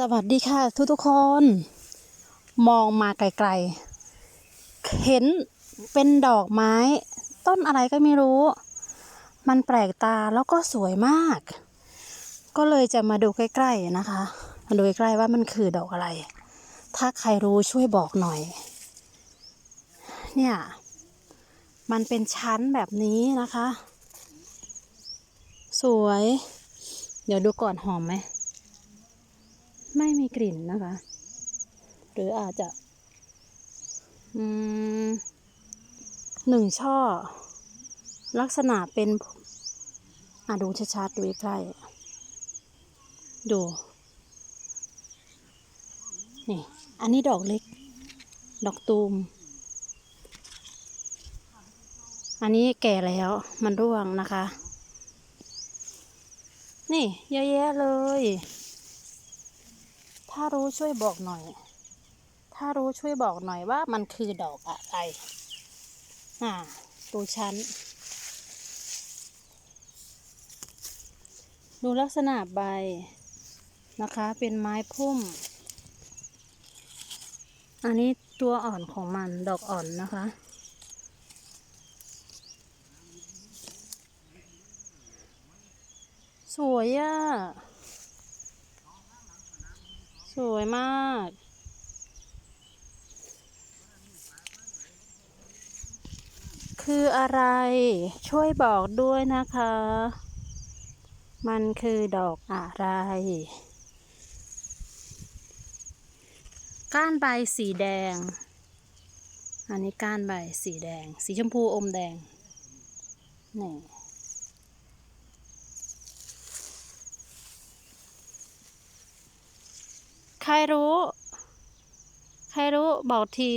สวัสดีค่ะทุกทุกคน มองมาไกลๆ เห็นเป็นดอกไม้ ต้นอะไรก็ไม่รู้ มันแปลกตาแล้วก็สวยมาก ก็เลยจะมาดูใกล้ๆนะคะ มาดูใกล้ๆว่ามันคือดอกอะไร ถ้าใครรู้ช่วยบอกหน่อย เนี่ย มันเป็นชั้นแบบนี้นะคะ สวย เดี๋ยวดูก่อนหอมไหม ไม่มีกลิ่นนะคะ หรืออาจจะหนึ่งช่อ ลักษณะเป็นอะดูชัดๆดูใกล้ดู นี่ อันนี้ดอกเล็ก ดอกตูม อันนี้แก่แล้วมันร่วงนะคะ นี่เยอะแยะเลย ถ้ารู้ช่วยบอกหน่อย ถ้ารู้ช่วยบอกหน่อยว่ามันคือดอกอะไรอ่าดูชั้น ดูลักษณะใบนะคะ เป็นไม้พุ่ม อันนี้ตัวอ่อนของมันดอกอ่อนนะคะ สวยอะ สวยมาก คืออะไร ช่วยบอกด้วยนะคะ มันคือดอกอะไร ก้านใบสีแดง อันนี้ก้านใบสีแดง สีชมพูอมแดงนี่ ใครรู้ ใครรู้บอกที